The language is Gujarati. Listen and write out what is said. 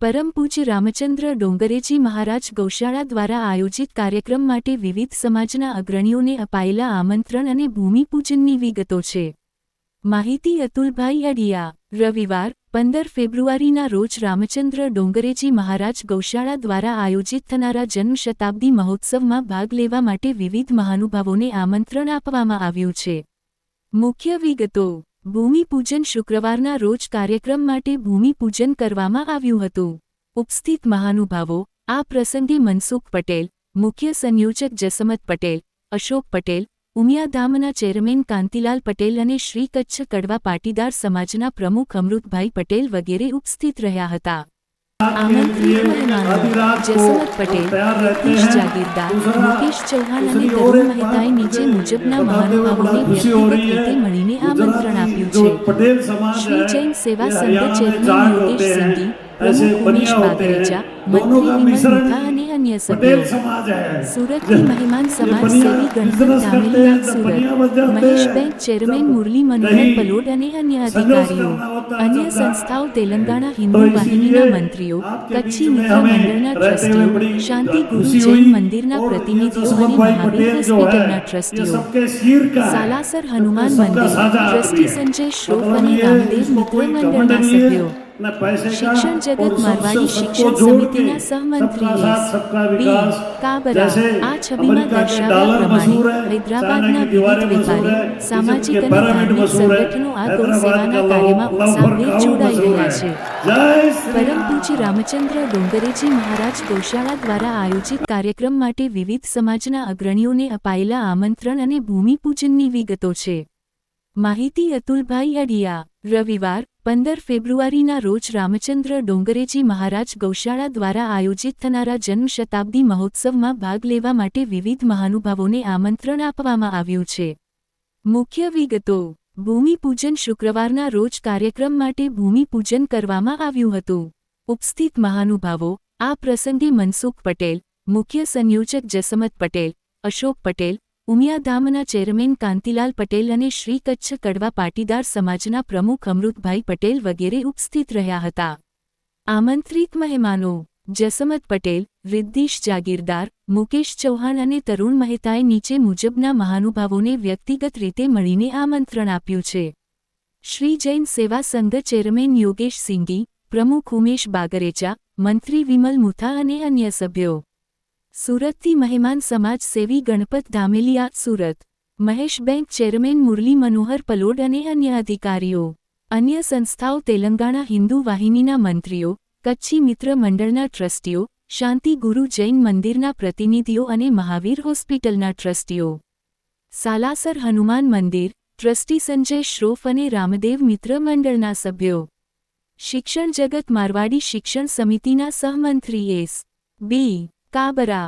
પરમ પૂજ્ય રામચંદ્ર ડોંગરેજી મહારાજ ગૌશાળા દ્વારા આયોજિત કાર્યક્રમ માટે વિવિધ સમાજના અગ્રણીઓને અપાયેલા આમંત્રણ અને ભૂમિપૂજનની વિગતો છે. માહિતી અતુલભાઈ અડિયા, રવિવાર, પંદર ફેબ્રુઆરીના રોજ રામચંદ્ર ડોંગરેજી મહારાજ ગૌશાળા દ્વારા આયોજિત થનારા જન્મ શતાબ્દી મહોત્સવમાં ભાગ લેવા માટે વિવિધ મહાનુભાવોને આમંત્રણ આપવામાં આવ્યું છે. મુખ્ય વિગતો ભૂમિપૂજન શુક્રવારના રોજ કાર્યક્રમ માટે ભૂમિપૂજન કરવામાં આવ્યું હતું. ઉપસ્થિત મહાનુભાવો, આ પ્રસંગે મનસુખ પટેલ, મુખ્ય સંયોજક જસમત પટેલ, અશોક પટેલ, ઉમિયાધામના ચેરમેન કાંતિલાલ પટેલ અને શ્રી કચ્છ કડવા પાટીદાર સમાજના પ્રમુખ અમૃતભાઈ પટેલ વગેરે ઉપસ્થિત રહ્યા હતા. જસમત પટેલ હિતેશ જાગીરદાર મુકેશ ચૌહાણ અને તરુણ મહેતાએ નીચે મુજબના મહાનુભાવોને વ્યક્તિગત રીતે મળીને આમંત્રણ આપ્યું છે શ્રી જૈન સેવા સંઘ ચેરમેન યોગેશ સિંધી પ્રમુખ ઉમેશ બાગરેજા મંત્રી વિમલ મુથા અને અન્ય સભ્યો. સુરતથી મહેમાન સમાજ સેવી ગણપત ધામેલિયા સુરત. મહેશ બેંક ચેરમેન મુરલી મનોહર પલોડ અને અન્ય અધિકારીઓ. અન્ય સંસ્થાઓ તેલંગાણા હિન્દુ વાહિનીના મંત્રીઓ કચ્છી મિત્ર મંડળના ટ્રસ્ટીઓ શાંતિ ગુરુ જૈન મંદિરના પ્રતિનિધિઓ અને મહાવીર હોસ્પિટલના ટ્રસ્ટીઓ. સાલાસર હનુમાન મંદિર. ટ્રસ્ટી સંજય શ્રોફ અને રામદેવ મિત્ર મંડળના સભ્યો. શિક્ષણ જગત મારવાડી શિક્ષણ સમિતિના સહમંત્રી બી. કાબરા આ છબીમાં દર્શાવ્યા પ્રમાણે હૈદરાબાદના વિવિધ વેપારી સામાજિક અને ધાર્મિક સંગઠનો આ ગૌ સેવાના કાર્યમાં ઉત્સાહભેર જોડાઈ રહ્યા છે પરમ પૂજ્ય રામચંદ્ર ડોંગરેજી મહારાજ ગૌશાળા દ્વારા આયોજિત કાર્યક્રમ માટે વિવિધ સમાજના અગ્રણીઓને અપાયેલા આમંત્રણ અને ભૂમિપૂજનની વિગતો છે. માહિતી અતુલભાઈ અડિયા રવિવાર પંદર ફેબ્રુઆરીના રોજ રામચંદ્ર ડોંગરેજી મહારાજ ગૌશાળા દ્વારા આયોજિત થનારા જન્મ શતાબ્દી મહોત્સવમાં ભાગ લેવા માટે વિવિધ મહાનુભાવોને આમંત્રણ આપવામાં આવ્યું છે. મુખ્ય વિગતો. ભૂમિપૂજન શુક્રવારના રોજ કાર્યક્રમ માટે ભૂમિપૂજન કરવામાં આવ્યું હતું. ઉપસ્થિત મહાનુભાવો. આ પ્રસંગે મનસુખ પટેલ, મુખ્ય સંયોજક જસમત પટેલ, અશોક પટેલ ઉમિયાધામના ચેરમેન કાંતિલાલ પટેલ અને શ્રી કચ્છ કડવા પાટીદાર સમાજના પ્રમુખ અમૃતભાઈ પટેલ વગેરે ઉપસ્થિત રહ્યા હતા. આમંત્રિત મહેમાનો, જસમત પટેલ, રિદ્ધિશ જાગીરદાર, મુકેશ ચૌહાણ અને તરુણ મહેતાએ નીચે મુજબના મહાનુભાવોને વ્યક્તિગત રીતે મળીને આમંત્રણ આપ્યું છે. શ્રી જૈન સેવા સંઘ ચેરમેન યોગેશ સિંઘી, પ્રમુખ ઉમેશ બાગરેચા, મંત્રી વિમલ મુથા અને અન્ય સભ્યો. સુરતથી મહેમાન સમાજ સેવી ગણપત ધામેલિયા, સુરત. મહેશ બેંક ચેરમેન મુરલી મનોહર પલોડ અને અન્ય અધિકારીઓ. અન્ય સંસ્થાઓ તેલંગાણા હિન્દુ વાહિનીના મંત્રીઓ, કચ્છી મિત્ર મંડળના ટ્રસ્ટીઓ, શાંતિ ગુરુ જૈન મંદિરના પ્રતિનિધિઓ અને મહાવીર હોસ્પિટલના ટ્રસ્ટીઓ. સાલાસર હનુમાન મંદિર, ટ્રસ્ટી સંજય શ્રોફ અને રામદેવ મિત્ર મંડળના સભ્યો. શિક્ષણ જગત મારવાડી શિક્ષણ સમિતિના સહમંત્રી એસ. બી. કાબરા.